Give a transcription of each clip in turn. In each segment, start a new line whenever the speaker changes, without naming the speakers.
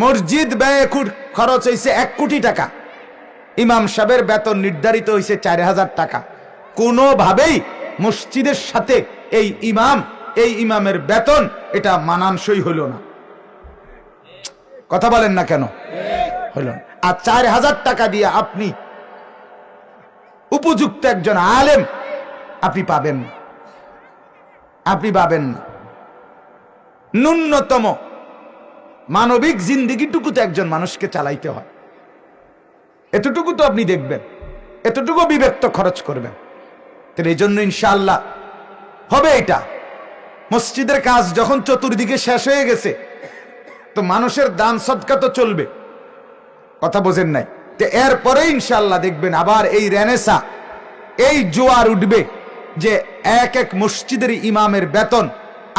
মসজিদ ব্যয় খরচ হয়েছে এক কোটি টাকা। ইমাম সাহেবের বেতন নির্ধারিত হয়েছে চার হাজার টাকা। কোনোভাবেই মসজিদের সাথে এই ইমাম, এই ইমামের বেতন এটা মানানসই হইল না। কথা বলেন না কেন? হইল না। আর চার হাজার টাকা দিয়ে আপনি উপযুক্ত একজন আলেম আপনি পাবেন না। আপনি পাবেন না। ন্যূনতম মানবিক জিন্দিগিটুকু তো একজন মানুষকে চালাইতে হয়। এতটুকু তো আপনি দেখবেন, এতটুকু বিবেক তো খরচ করবেন। তাহলে এই জন্য ইনশাল্লাহ হবে এটা। মসজিদের কাজ যখন চতুর্দিকে শেষ হয়ে গেছে, তো মানুষের দান সদকা তো চলবে। কথা বোঝেন নাই। তো এরপরে ইনশাল্লাহ দেখবেন আবার এই রেনেসা, এই জোয়ার উঠবে যে এক এক মসজিদের ইমামের বেতন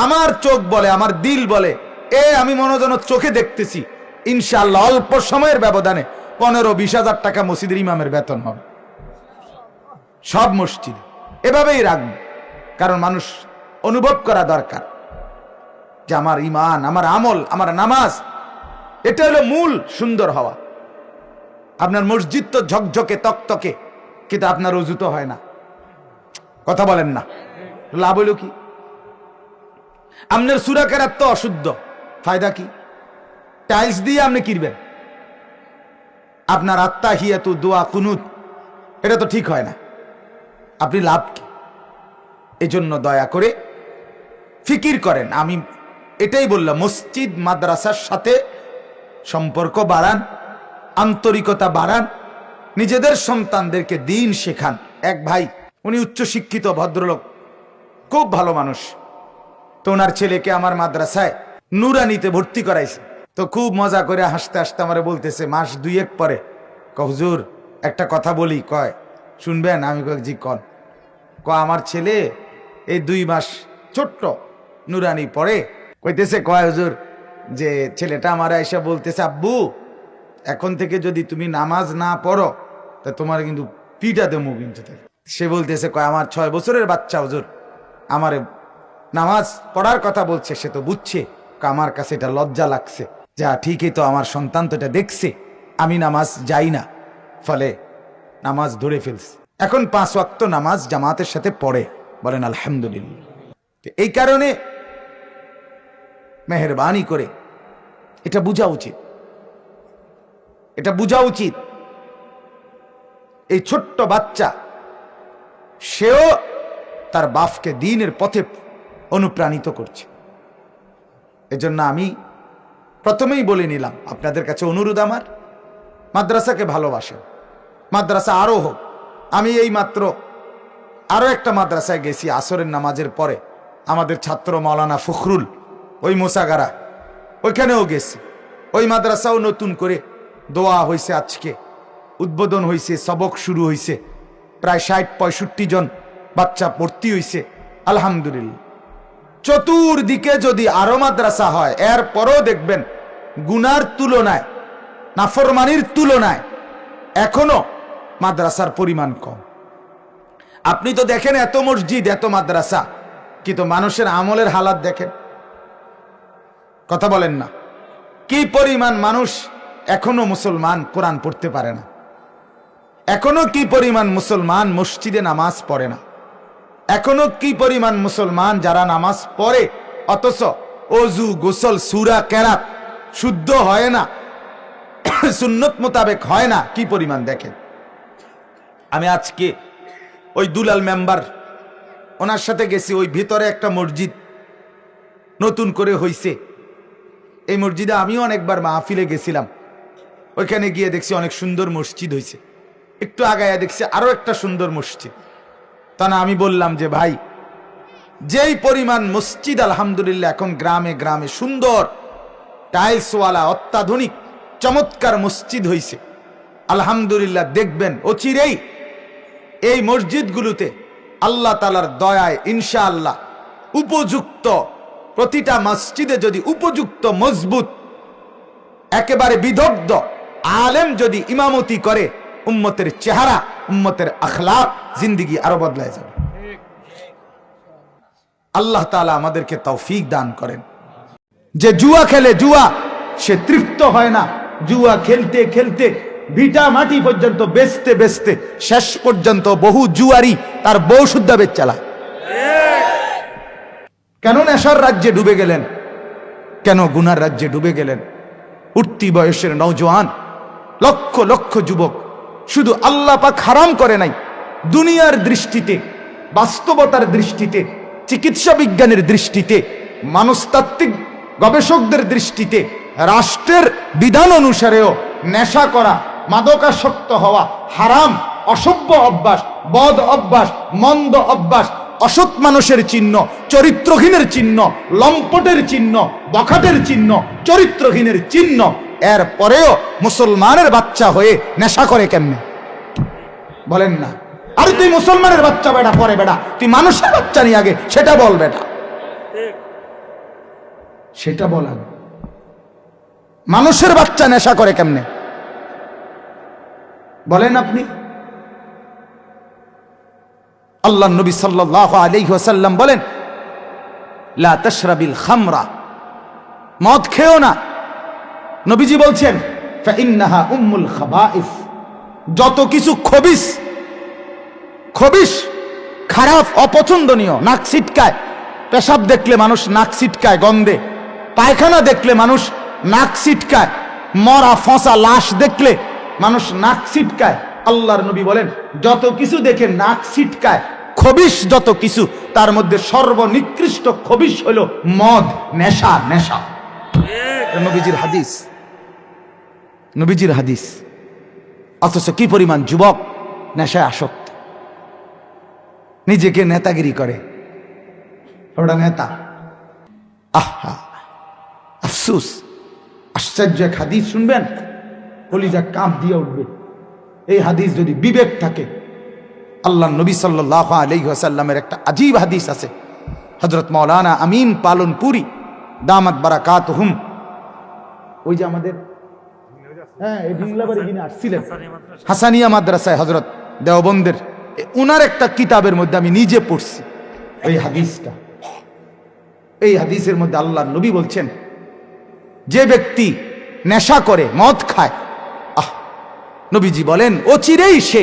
আমার চোখ বলে, আমার দিল বলে এ আমি মনোজন চোখে দেখতেছি। ইনশাআল্লাহ অল্প সময়ের ব্যবধানে পনেরো বিশ হাজার টাকা মসজিদের ইমামের বেতন হবে। সব মসজিদে। এভাবেই রাখবে। কারণ মানুষ অনুভব করা দরকার যে আমার ইমান, আমার আমল, আমার নামাজ, এটা হলো মূল সুন্দর হওয়া। আপনার মসজিদ তো ঝকঝকে, তকতকে, কিন্তু আপনার অজু তো হয় না। কথা বলেন না। লাভ হইল কি? আপনার সুরাকেরাত তো অশুদ্ধ। ফায়দা কি? টাইলস দিয়ে আপনি কিনবেন আপনার আত্মা হিয়াতু দোয়া কুনুত, এটা তো ঠিক হয় না। আপনি লাভ কি? এজন্য দয়া করে ফিকির করেন। আমি এটাই বললাম, মসজিদ, মাদ্রাসার সাথে সম্পর্ক বাড়ান, আন্তরিকতা বাড়ান, নিজেদের সন্তানদেরকে দিন শেখান। এক ভাই, উনি উচ্চশিক্ষিত, ভদ্রলোক, খুব ভালো মানুষ। তো ওনার ছেলেকে আমার মাদ্রাসায় নুরানিতে ভর্তি করাইছে। তো খুব মজা করে হাসতে হাসতে আমার বলতেছে, মাস দুই এক পরে। ক হুজুর, একটা কথা বলি। কয়, শুনবেন? আমি কয় জি, কন। ক আমার ছেলে এই দুই মাস ছোট্ট নুরানি পড়ে কইতেছে, কয়, হুজুর, যে ছেলেটা আমার এসে বলতেছে, আব্বু, এখন থেকে যদি তুমি নামাজ না পড়ো, তা তোমার কিন্তু পিটা দেবো কিন্তু। সে বলতেছে, কয়, আমার ছয় বছরের বাচ্চা, হুজুর। আমার নামাজ পড়ার কথা বলছে, সে তো বুঝছে। আমার কাছে, এটা লজ্জা লাগছে। যা ঠিকই তো আমার সন্তান তো এটা দেখছে। আমি নামাজ যাই না। ফলে নামাজ ধরে ফেলছে। এখন পাঁচ ওয়াক্ত নামাজ জামাতের সাথে পড়ে। বলেন, আলহামদুলিল্লাহ। এই কারণে মেহরবানি করে এটা বোঝা উচিত। এটা বোঝা উচিত। এই ছোট্ট বাচ্চা, সেও তার বাপকে দিনের পথে অনুপ্রাণিত করছে। এজন্য আমি প্রথমেই বলে নিলাম, আপনাদের কাছে অনুরোধ আমার। মাদ্রাসাকে ভালোবাসেন। মাদ্রাসা আরও হোক, আমি এই মাত্র আরও একটা মাদ্রাসায় গেছি, আসরের নামাজের পরে। আমাদের ছাত্র মাওলানা ফখরুল, ওই মোসাগারা, ওইখানেও গেছি। ওই মাদ্রাসাও নতুন করে দোয়া হয়েছে আজকে। উদ্বোধন হয়েছে সবক শুরু হয়েছে প্রায় ষাট পঁয়ষট্টি জন বাচ্চা ভর্তি হয়েছে আলহামদুলিল্লাহ। চতুর্দিকে যদি আরও মাদ্রাসা হয় এর পরও দেখবেন গুনার তুলনায়, নাফরমানির তুলনায় এখনও মাদ্রাসার পরিমাণ কম। আপনি তো দেখেন এত মসজিদ, এত মাদ্রাসা কিন্তু মানুষের আমলের হালাত দেখেন? কথা বলেন না। কি পরিমাণ মানুষ এখনও মুসলমান কোরআন পড়তে পারে না? এখনও কি পরিমাণ মুসলমান মসজিদে নামাজ পড়ে না? এখনও কি পরিমাণ মুসলমান যারা নামাজ পড়ে? অথচ অজু, গোসল, সুরা, কেরাত শুদ্ধ হয় না। সুন্নত মোতাবেক হয় না। কি পরিমাণ দেখেন? আমি আজকে ওই দুলাল মেম্বার, ওনার সাথে গেছি, ওই ভিতরে একটা মসজিদ নতুন করে হইছে। এই মসজিদে আমিও অনেকবার মাহফিলে গেছিলাম। ওইখানে গিয়ে দেখছি অনেক সুন্দর মসজিদ হয়েছে একটু আগায়া দেখছি আরও একটা সুন্দর মসজিদ। তা না, আমি বললাম যে, ভাই, যেই পরিমাণ মসজিদ, আলহামদুলিল্লাহ, এখন গ্রামে গ্রামে সুন্দর, টাইলসওয়ালা, অত্যাধুনিক, চমৎকার মসজিদ হইছে। আলহামদুলিল্লাহ, দেখবেন, অচিরেই এই মসজিদগুলোতে আল্লাহ তালার দয়ায়, ইনশাআল্লাহ, উপযুক্ত প্রতিটা মসজিদে যদি উপযুক্ত মজবুত, একেবারে বিদগ্ধ আলেম যদি ইমামতি করে, উম্মতের চেহারা উম্মতের আখলাক জিন্দিগি আরও বদলায় যাবে। আল্লাহ তাআলা আমাদেরকে তৌফিক দান করেন। যে জুয়া খেলে জুয়া, সে তৃপ্ত হয় না। জুয়া খেলতে খেলতে ভিটা মাটি পর্যন্ত বেচতে বেচতে শেষ পর্যন্ত বহু জুয়ারি তার বউ শুদ্ধা বেচ চালায়। কেন নেশার রাজ্যে ডুবে গেলেন? কেন গুনার রাজ্যে ডুবে গেলেন? উঠতি বয়সের নৌজওয়ান লক্ষ লক্ষ যুবক শুধু আল্লাহ পাক হারাম করে নাই, দুনিয়ার দৃষ্টিতে, বাস্তবতার দৃষ্টিতে, চিকিৎসা বিজ্ঞানের দৃষ্টিতে মানুষতাত্ত্বিক গবেষকদের দৃষ্টিতে, রাষ্ট্রের বিধান অনুসারেও নেশা করা, মাদকাসক্ত হওয়া, হারাম, অসভ্য অভ্যাস, বদ অভ্যাস, মন্দ অভ্যাস, অসৎ মানুষের চিহ্ন, চরিত্রহীনের চিহ্ন, লম্পটের চিহ্ন, বখাটের চিহ্ন, চরিত্রহীনের চিহ্ন এর পরেও মুসলমানের বাচ্চা হয়ে নেশা করে কেমনে? বলেন না। আরে তুই মুসলমানের বাচ্চা বেটা, পরে বেটা। তুই মানুষের বাচ্চা নিয়ে আগে সেটা বল বেটা। সেটা বল। মানুষের বাচ্চা নেশা করে কেমনে? বলেন আপনি। আল্লাহ নবী সাল্লাহ আলাইহি ওয়াসাল্লাম বলেন, লা তাশরাবিল খামরা। মদ খেও না। নবীজি বলছেন, ফাইন্নাহা উম্মুল যত কিছু খবিস খবিস, খারাপ, অপছন্দনীয়, নাক ছিটকায়। পেশাব দেখলে মানুষ নাক ছিটকায় গন্ধে। পায়খানা দেখলে মানুষ নাক ছিটকায়। মরা, ফসা, লাশ দেখলে মানুষ নাক ছিটকায়। আল্লাহর নবী বলেন, যত কিছু দেখে নাক ছিটকায়, খবিস যত কিছু। তার মধ্যে সর্বনিকৃষ্ট খবিস হলো মদ, নেশা নেশা। নবীজির হাদিস। নবীজির হাদিস। অথচ কি পরিমাণ যুবক নেশায় আসক্ত। নিজেকে নেতাগিরি করে। ওটা নেতা। আহা, আফসুস, আশ্চর্য এক হাদিস শুনবেন? কলিজা কাঁপ দিয়ে উঠবে। এই হাদিস যদি বিবেক থাকে আল্লাহ নবী সাল্লাহ আলহিহাসাল্লামের একটা আজীব হাদিস আছে। হজরত মৌলানা আমিন পালনপুরি, দামাত বারাকাত হুম ওই যে আমাদের হ্যাঁ এই ডিংলাবাড়ি যিনি আসছিলেন। হাসানিয়া মাদ্রাসায় হজরত দেওবন্দের উনার একটা কিতাবের মধ্যে আমি নিজে পড়ছি এই হাদিসটা। এই হাদিসের মধ্যে আল্লাহ নবী বলছেন যে ব্যক্তি নেশা করে মদ খায় আহ নবীজি বলেন অচিরেই সে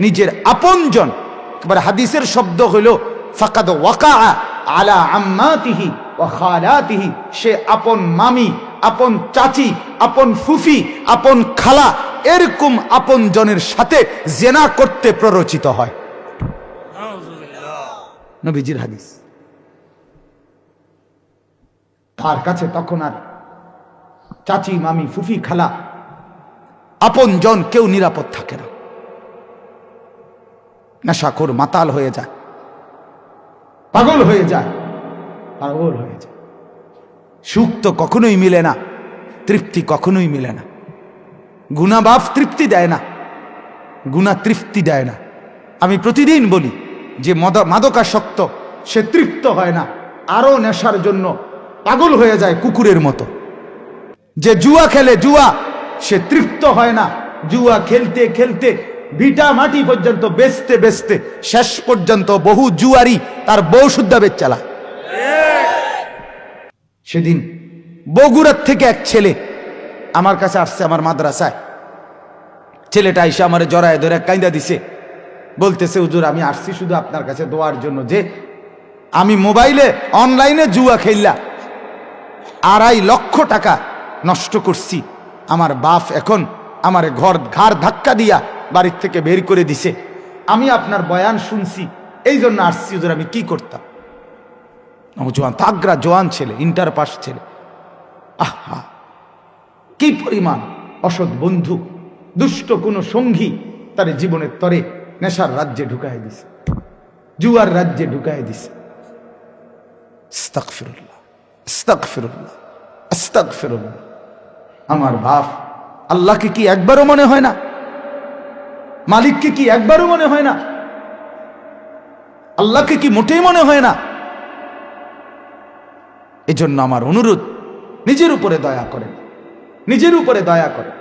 নিজের আপনজন একেবারে হাদিসের শব্দ হইল ফাকাদ ওয়াকা আলা আম্মাতিহি ওয়া খালাতিহি সে আপন মামি আপন চাচি, আপন ফুফি, আপন খালা, এরকম আপন জনের সাথে জেনা করতে প্ররোচিত হয়। নবীজির হাদিস। তার কাছে তখন আর চাচি, মামি, ফুফি, খালা, আপন জন কেউ নিরাপদ থাকে না। নেশাখোর মাতাল হয়ে যায়, পাগল হয়ে যায়, পাগল হয়ে যায়। সুখ তো কখনোই মিলে না, তৃপ্তি কখনোই মিলে না। গুণা বাপ তৃপ্তি দেয় না, গুণা তৃপ্তি দেয় না। আমি প্রতিদিন বলি যে মদ মাদকাসক্ত সে তৃপ্ত হয় না আরও নেশার জন্য পাগল হয়ে যায় কুকুরের মতো। যে জুয়া খেলে জুয়া, সে তৃপ্ত হয় না। জুয়া খেলতে খেলতে, ভিটা মাটি পর্যন্ত বেচতে বেচতে, শেষ পর্যন্ত বহু জুয়ারি তার বউ শুদ্ধা বেচ চালায় সেদিন বগুড়ার থেকে এক ছেলে আমার কাছে আসছে আমার মাদ্রাসায়। ছেলেটা এসে আমার জড়ায় ধরে কাইন্দা দিছে। বলতেছে, হুজুর, আমি আসছি শুধু আপনার কাছে দোয়ার জন্য যে আমি মোবাইলে, অনলাইনে জুয়া খেললা। আড়াই লক্ষ টাকা নষ্ট করছি। আমার বাপ এখন আমার ঘর ঘাড় ধাক্কা দিয়া বাড়ির থেকে বের করে দিছে। আমি আপনার বয়ান শুনছি এই জন্য আসছি, হুজুর, আমি কি করতাম? জোয়ান, তাগরা জোয়ান ছেলে, ইন্টার পাস ছেলে। আহা, কি পরিমাণ অসৎ বন্ধু, দুষ্ট কোনো সঙ্গী তার জীবনের তরে নেশার রাজ্যে ঢুকায় দিছে, জুয়ার রাজ্যে ঢুকায় দিছে। আমার বাপ আল্লাহকে কি একবারও মনে হয় না? মালিককে কি একবারও মনে হয় না? আল্লাহকে কি মোটেই মনে হয় না? এজন্য আমার অনুরোধ নিজের উপরে দয়া করেন নিজের উপরে দয়া করেন